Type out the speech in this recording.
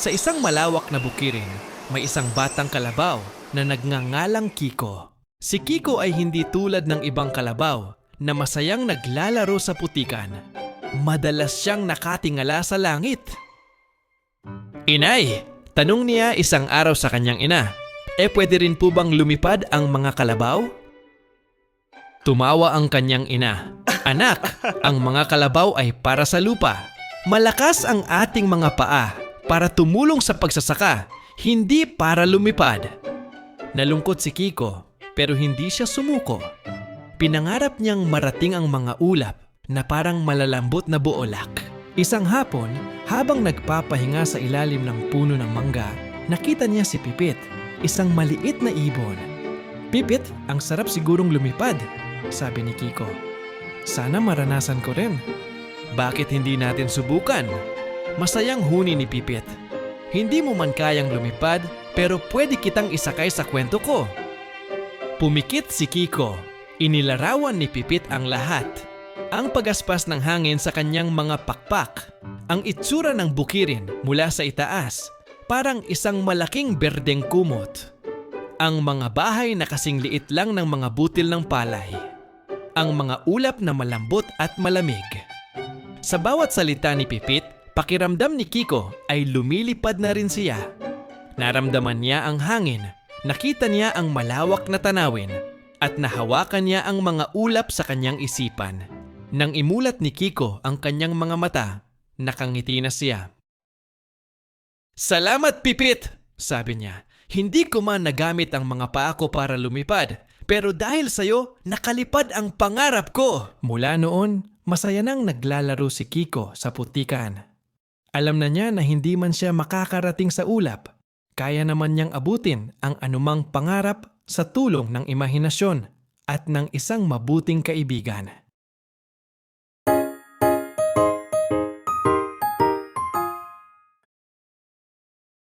Sa isang malawak na bukirin, may isang batang kalabaw na nagngangalang Kiko. Si Kiko ay hindi tulad ng ibang kalabaw na masayang naglalaro sa putikan. Madalas siyang nakatingala sa langit. Inay, tanong niya isang araw sa kanyang ina, e pwede rin po bang lumipad ang mga kalabaw? Tumawa ang kanyang ina. Anak, ang mga kalabaw ay para sa lupa. Malakas ang ating mga paa para tumulong sa pagsasaka, hindi para lumipad. Nalungkot si Kiko pero hindi siya sumuko. Pinangarap niyang marating ang mga ulap na parang malalambot na buolak. Isang hapon, habang nagpapahinga sa ilalim ng puno ng mangga, nakita niya si Pipit, isang maliit na ibon. Pipit, ang sarap sigurong lumipad, sabi ni Kiko. Sana maranasan ko rin. Bakit hindi natin subukan? Masayang huni ni Pipit. Hindi mo man kayang lumipad, pero pwede kitang isakay sa kwento ko. Pumikit si Kiko. Inilarawan ni Pipit ang lahat. Ang pagaspas ng hangin sa kanyang mga pakpak. Ang itsura ng bukirin mula sa itaas. Parang isang malaking berdeng kumot. Ang mga bahay na kasing liit lang ng mga butil ng palay. Ang mga ulap na malambot at malamig. Sa bawat salita ni Pipit, pakiramdam ni Kiko ay lumilipad na rin siya. Naramdaman niya ang hangin, nakita niya ang malawak na tanawin, at nahawakan niya ang mga ulap sa kanyang isipan. Nang imulat ni Kiko ang kanyang mga mata, nakangiti na siya. Salamat, Pipit! Sabi niya. Hindi ko man nagamit ang mga paa ko para lumipad, pero dahil sa'yo, nakalipad ang pangarap ko! Mula noon, masaya nang naglalaro si Kiko sa putikan. Alam na niya na hindi man siya makakarating sa ulap, kaya naman niyang abutin ang anumang pangarap sa tulong ng imahinasyon at ng isang mabuting kaibigan.